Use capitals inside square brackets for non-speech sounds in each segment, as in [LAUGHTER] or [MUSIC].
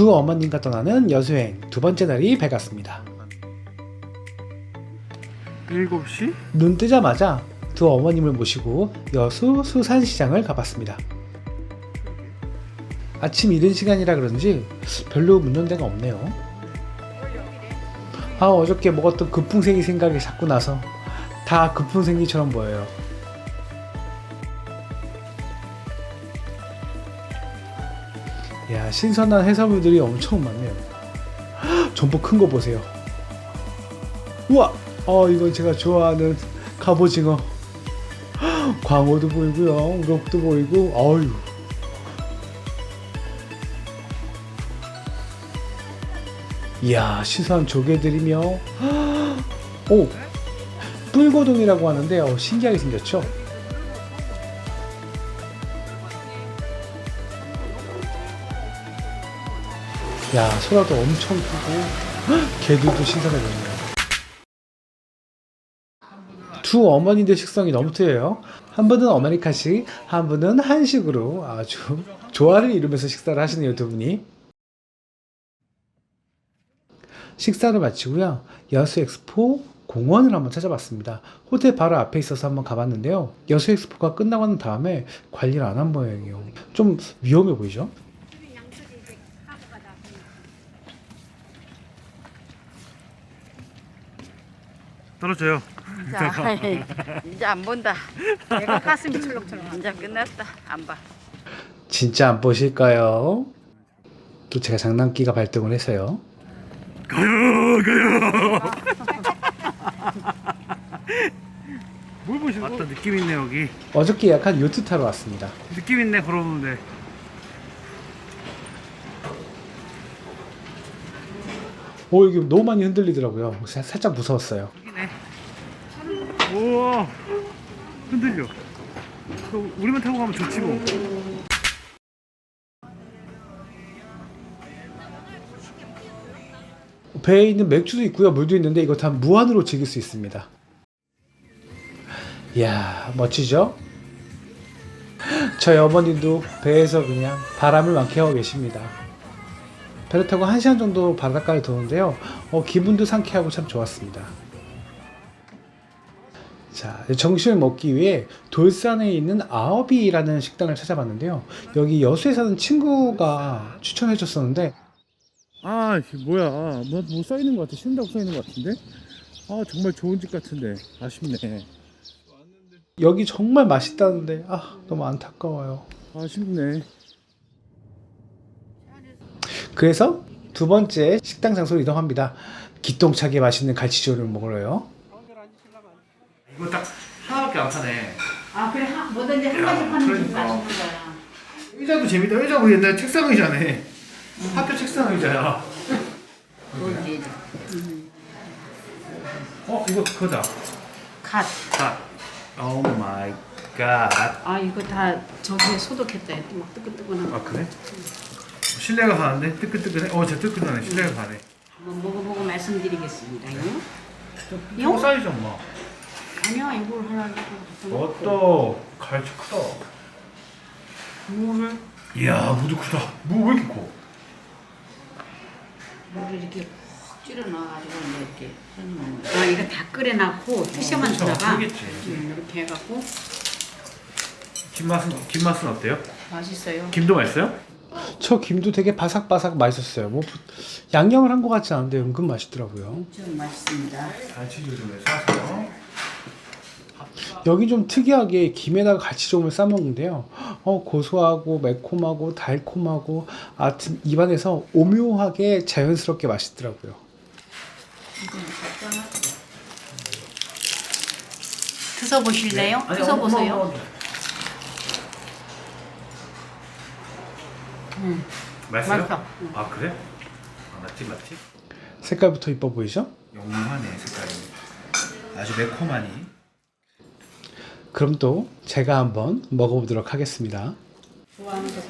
두 어머님과 떠나는 여수행 두 번째 날이 밝았습니다. 7시? 눈 뜨자마자 두 어머님을 모시고 여수 수산시장을 가봤습니다. 아침 이른 시간이라 그런지 별로 묻는 데가 없네요. 아 어저께 먹었던 급풍생이 생각이 자꾸 나서 다 급풍생이처럼 보여요. 야 신선한 해산물들이 엄청 많네요. 헉, [GASPS] 전복 큰 거 보세요. 우와, 어 이건 제가 좋아하는 갑오징어. 헉, [GASPS] 광어도 보이고요, 우럭도 보이고, 어유. 이야 신선한 조개들이며, 헉, [GASPS] 오 뿔고동이라고 하는데 어, 신기하게 생겼죠. 야 소라도 엄청 크고 헉, 개들도 신선해 보이네요. 두 어머니들 식성이 너무 틀려요. 한 분은 아메리카식, 한 분은 한식으로 아주 조화를 이루면서 식사를 하시네요, 두 분이. 식사를 마치고요. 여수 엑스포 공원을 한번 찾아봤습니다. 호텔 바로 앞에 있어서 한번 가봤는데요. 여수 엑스포가 끝나고 난 다음에 관리를 안 한 모양이에요. 좀 위험해 보이죠? 떨어져요. 자, 이제 안 본다. 내가 가슴이 철렁철렁. 이제 끝났다. 안 봐. 진짜 안 보실까요? 또 제가 장난기가 발동을 해서요. 가요, 가요. 뭘 보시고? 맞다, 느낌 있네 여기. 어저께 예약한 요트 타러 왔습니다. 느낌 있네 걸어보는데. 오 여기 너무 많이 흔들리더라고요. 사- 살짝 무서웠어요. 우와, 흔들려. 우리만 타고 가면 좋지 뭐. 배에 있는 맥주도 있고요, 물도 있는데 이거 다 무한으로 즐길 수 있습니다. 이야 멋지죠? 저희 어머님도 배에서 그냥 바람을 만끽하고 계십니다. 배를 타고 1시간 정도 바닷가를 도는데요. 어, 기분도 상쾌하고 참 좋았습니다. 자, 정신을 먹기 위해 돌산에 있는 아어비라는 식당을 찾아봤는데요. 여기 여수에 사는 친구가 추천해 줬었는데 아, 이게 뭐야? 뭐, 뭐 써있는 것 같아. 쉰다고 써있는 것 같은데? 아, 정말 좋은 집 같은데. 아쉽네. 여기 정말 맛있다는데 아 너무 안타까워요. 아쉽네. 그래서 두 번째 식당 장소로 이동합니다. 기똥차게 맛있는 갈치조를 먹으러요. 이거 딱 하나밖에 안 사네. 아, 그래. 하, 뭐든지 한 가지 파는 게 그러니까. 맛있는 거야. 의자도 재밌다. 의자 우리 옛날 책상 의자네. 학교 책상 의자야. 뭔지. 어, 이거 그거다. 갓. 자. 오 마이 갓. 아, 이거 다 저기에 소독했다. 막 뜨끈뜨끈한 거. 아, 그래? 실내가 가는데 뜨끈뜨끈해. 어, 저 뜨끈하네. 실내가 가네. 한번 먹어보고 말씀드리겠습니다. 이거? 이거 사이즈 엄마. 아니야, 이걸 놓고. 어떠 갈치 크다. 무를, 이야, 무도 크다. 무 왜 이렇게 커? 무를 이렇게 푹 찌려놔가지고 이렇게 해놓는 거야. 아, 이거 다 끓여놨고 투셔만 그쵸, 주다가 그러겠지. 음, 이렇게 해갖고 김 맛은 김 맛은 어때요? 맛있어요. 김도 맛있어요? 저 김도 되게 바삭바삭 맛있었어요. 뭐 부- 양념을 한 것 같지 않은데 은근 맛있더라고요. 좀 맛있습니다. 갈치 조림을 사서 여기 좀 특이하게 김에다가 갈치조림을 싸 먹는데요. 어 고소하고 매콤하고 달콤하고 아튼 입안에서 오묘하게 자연스럽게 맛있더라고요. 드셔 보실래요? 드셔 보세요. 음, 맛있어요? 맛있어. 아 그래? 아, 맛집 맛집? 색깔부터 이뻐 보이죠? 영롱하네 색깔이. 아주 매콤하니. 그럼 또 제가 한번 먹어보도록 하겠습니다. 좋아하는 거.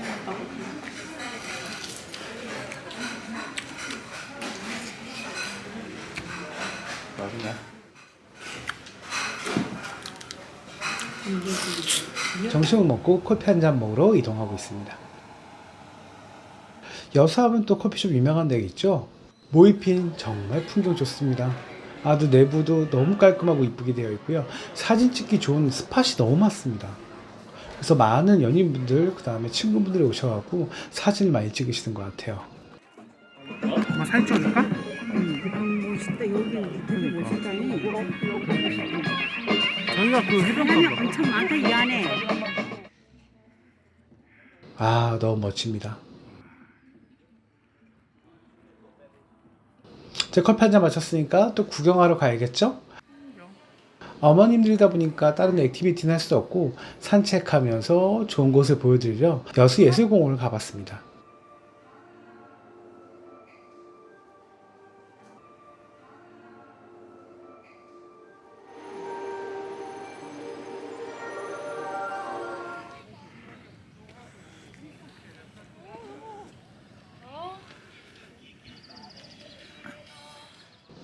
점심을 먹고 커피 한 잔 먹으러 이동하고 있습니다. 여수하면 또 커피숍 유명한 데 있죠. 모이핀 정말 풍경 좋습니다. 아주 내부도 너무 깔끔하고 이쁘게 되어 있고요. 사진 찍기 좋은 스팟이 너무 많습니다. 그래서 많은 연인분들 그 다음에 친구분들이 오셔갖고 사진을 많이 찍으시는 것 같아요. 엄마 사진 찍어줄까? 음, 멋있다. 여기 되게 멋있다니. 저희가 그 사람이 해변가 엄청 많다 이 안에. 아, 너무 멋집니다. 제 커피 한 잔 마셨으니까 또 구경하러 가야겠죠? 어머님들이다 보니까 다른 액티비티는 할 수 없고 산책하면서 좋은 곳을 보여드리려 여수예술공원을 가봤습니다.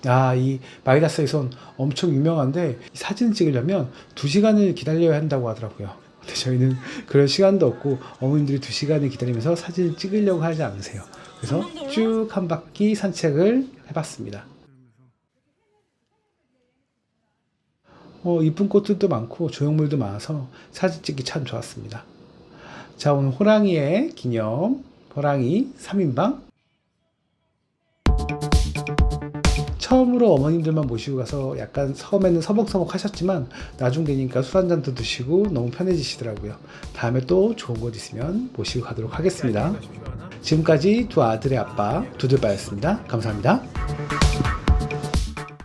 아, 이 마이다스의 손 엄청 유명한데 이 사진 찍으려면 2시간을 기다려야 한다고 하더라고요. 근데 저희는 그런 시간도 없고 어머님들이 2시간을 기다리면서 사진을 찍으려고 하지 않으세요. 그래서 쭉 한 바퀴 산책을 해봤습니다. 어, 이쁜 꽃들도 많고 조형물도 많아서 사진 찍기 참 좋았습니다. 자, 오늘 호랑이의 기념 호랑이 3인방 처음으로 어머님들만 모시고 가서 약간 처음에는 서먹서먹 하셨지만 나중 되니까 술 한 잔도 드시고 너무 편해지시더라고요. 다음에 또 좋은 곳 있으면 모시고 가도록 하겠습니다. 지금까지 두 아들의 아빠 두들바였습니다. 감사합니다.